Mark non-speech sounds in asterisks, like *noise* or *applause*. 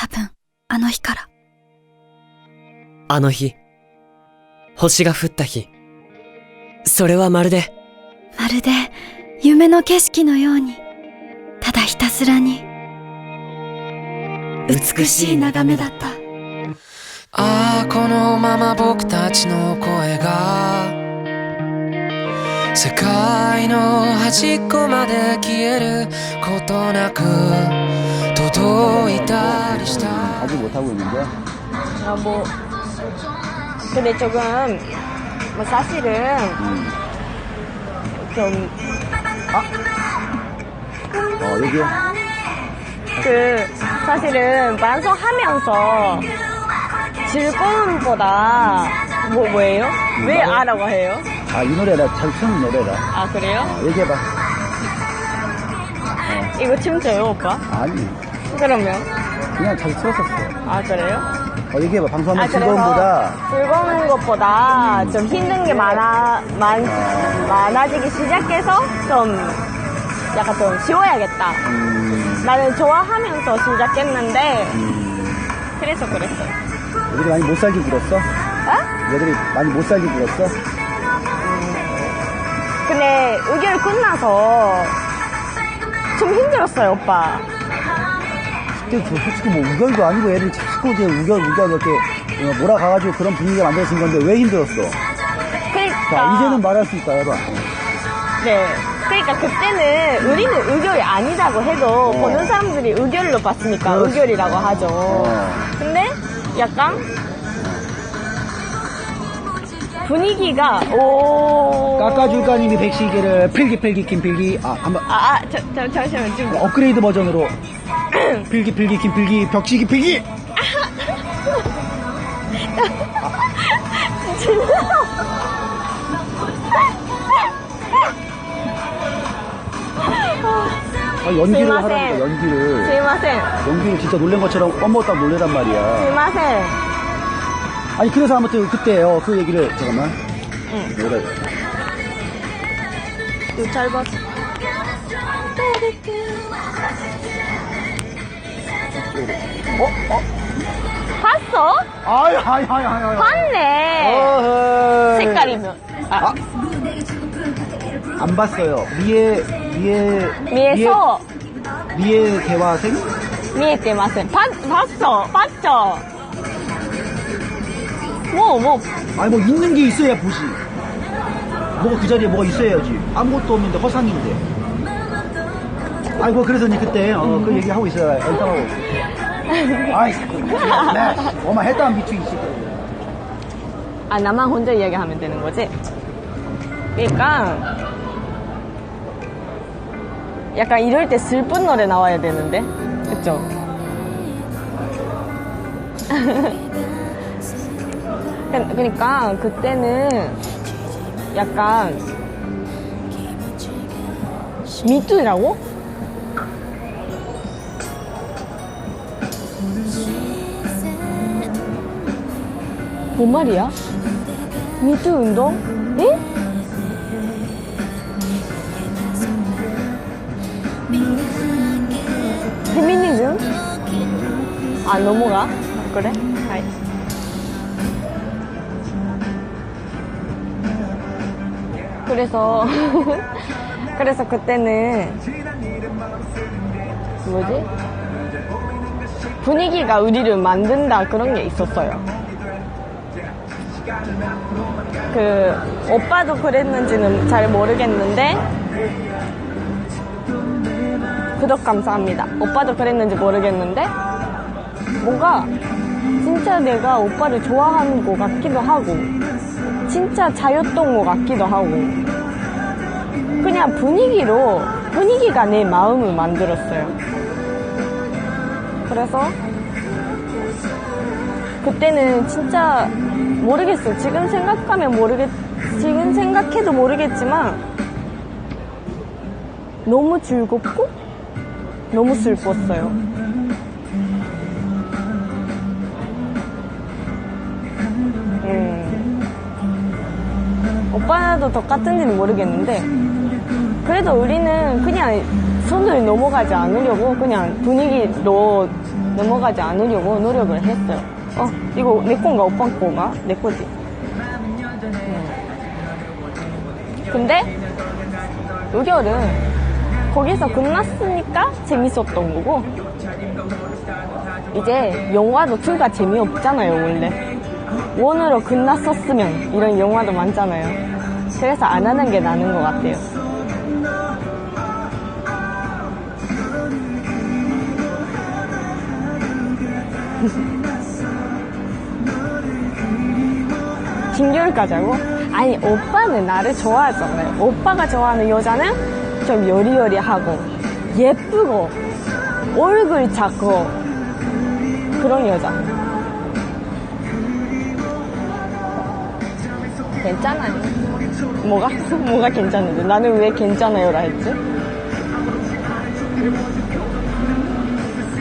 多分あの日から。あの日、星が降った日。それはまるで、まるで夢の景色のようにただひたすらに。美しい眺めだった。ああこのまま僕たちの声が世界の端っこまで消えることなく 아직 못하고 있는데 아, 뭐. 근데 조금, 뭐, 사실은, 음. 좀, 어, 어 여기요 그, 사실은 방송하면서 즐거움보다, 뭐, 뭐예요? 왜 나, 아라고 해요? 아 이 노래라 잘춘 노래라 아, 그래요? 어, 얘기해봐 이거 춤춰요, 오빠? 아니 그러면? 그냥 잘 추었었어 아, 그래요? 어 얘기해봐 방송하면 아, 그래서 즐거움보다 즐거운 것보다 좀 힘든 게 많아, 많, 많아지기 시작해서 좀 약간 좀 쉬워야겠다. 음, 나는 좋아하면서 시작했는데 음, 그래서 그랬어요. 얘들이 많이 못 살게 굴었어? 어? 얘들이 많이 못 살게 굴었어? 근데 의결 끝나서 좀 힘들었어요, 오빠. 그때 저 솔직히 뭐 우결도 아니고 애들이 자꾸 이제 우결 우결 이렇게 어, 몰아가가지고 그런 분위기가 만들어진 건데 왜 힘들었어? 그러니까 자 이제는 말할 수 있다 해봐 네. 그러니까 그때는 우리는 의결이 아니라고 해도 어. 보는 사람들이 의결로 봤으니까 그렇지. 의결이라고 하죠. 어. 근데 약간 분위기가 오 깎아줄까님이 백시기를 필기 필기 김필기 아 한번 아, 아 저, 저, 잠시만 지금 업그레이드 버전으로 필기 필기 김필기 벽치기 필기. *laughs* 아, 연기를. 하라니까 연기를. 스미마셍 연기를 진짜 놀란 것처럼 딱 놀래란 말이야. 스미마셍 아니 그래서 아무튼 그때 어, 그 얘기를. 잠깐만. 응. 노래 잘 이거. 어? 어? 봤어? 아이, 아이, 아이, 아이. 봤네. 색깔이면. 아. 아, 안 봤어요. 미에, 미에. 미에서 미에 대화생? 미에 대화생 봤어 봤죠? 뭐, 뭐. 아니, 뭐 있는 게 있어야 보지. 뭐가 그 자리에 뭐가 있어야지. 아무것도 없는데 허상인데. 아이고 그래서 니 그때 어, 그 얘기 하고 있어요. 일단 하고. *laughs* 아이 네. 엄마 했다면 미투 있을 거예요. 아, 나만 혼자 이야기하면 되는 거지? 그러니까, 약간 이럴 때 슬픈 노래 나와야 되는데. 그쵸? *laughs* 그- 그러니까, 그때는 약간, 미투라고? 뭔 말이야? 미투 운동? 에? 페미니즘? 아 넘어가? 그래? 아이. 그래서 *laughs* 그래서 그때는 뭐지? 분위기가 우리를 만든다 그런 게 있었어요. 그 오빠도 그랬는지는 잘 모르겠는데 구독 감사합니다. 오빠도 그랬는지 모르겠는데 뭔가 진짜 내가 오빠를 좋아하는 것 같기도 하고 진짜 자였던 것 같기도 하고 그냥 분위기로 분위기가 내 마음을 만들었어요. 그래서 그때는 진짜 모르겠어. 지금 생각하면 모르겠, 지금 생각해도 모르겠지만 너무 즐겁고 너무 슬펐어요. 음. 오빠도 똑같은지는 모르겠는데 그래도 우리는 그냥 선을 넘어가지 않으려고 그냥 분위기로 넘어가지 않으려고 노력을 했어요. 어, 이거 내 건가 오빠 건가? 내 거지. 음. 근데 의결은 거기서 끝났으니까 재밌었던 거고 이제 영화도 2가 재미없잖아요 원래 원으로 끝났었으면 이런 영화도 많잖아요 그래서 안 하는 게 나은 것 같아요 *laughs* 진결까지 하고? 아니 오빠는 나를 좋아하잖아요 오빠가 좋아하는 여자는 좀 여리여리하고 예쁘고 얼굴 작고 그런 여자 괜찮아요 뭐가? *laughs* 뭐가 괜찮은데 나는 왜 괜찮아요라 했지?